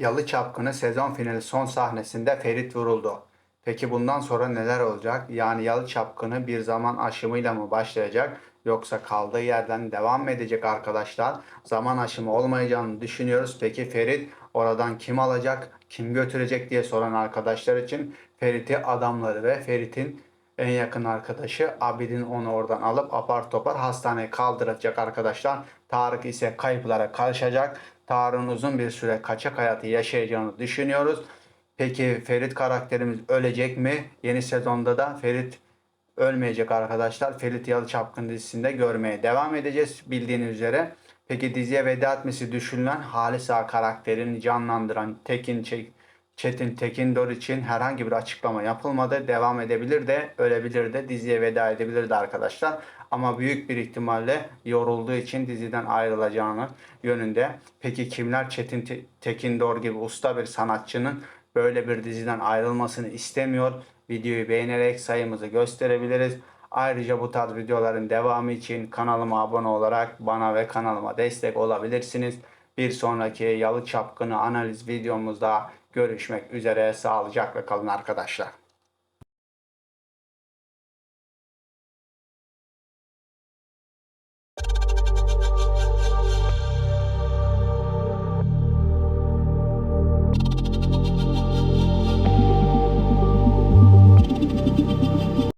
Yalı Çapkını sezon finali son sahnesinde Ferit vuruldu. Peki bundan sonra neler olacak? Yani Yalı Çapkını bir zaman aşımıyla mı başlayacak yoksa kaldığı yerden devam mı edecek arkadaşlar? Zaman aşımı olmayacağını düşünüyoruz. Peki Ferit oradan kim alacak, kim götürecek diye soran arkadaşlar için Ferit'i adamları ve Ferit'in en yakın arkadaşı Abidin onu oradan alıp apar topar hastaneye kaldıracak arkadaşlar. Tarık ise kayıplara karışacak. Tarık'ın uzun bir süre kaçak hayatı yaşayacağını düşünüyoruz. Peki Ferit karakterimiz ölecek mi? Yeni sezonda da Ferit ölmeyecek arkadaşlar. Ferit Yalı dizisinde görmeye devam edeceğiz bildiğiniz üzere. Peki diziye veda etmesi düşünülen Halis Ağa karakterini canlandıran Tekin Çek Çetin Tekindor için herhangi bir açıklama yapılmadı. Devam edebilir de ölebilir de diziye veda edebilir de arkadaşlar. Ama büyük bir ihtimalle yorulduğu için diziden ayrılacağını yönünde. Peki kimler Çetin Te- Tekindor gibi usta bir sanatçının böyle bir diziden ayrılmasını istemiyor? Videoyu beğenerek sayımızı gösterebiliriz. Ayrıca bu tarz videoların devamı için kanalıma abone olarak bana ve kanalıma destek olabilirsiniz. Bir sonraki Yalı Çapkını analiz videomuzda görüşmek üzere. Sağlıcakla kalın arkadaşlar.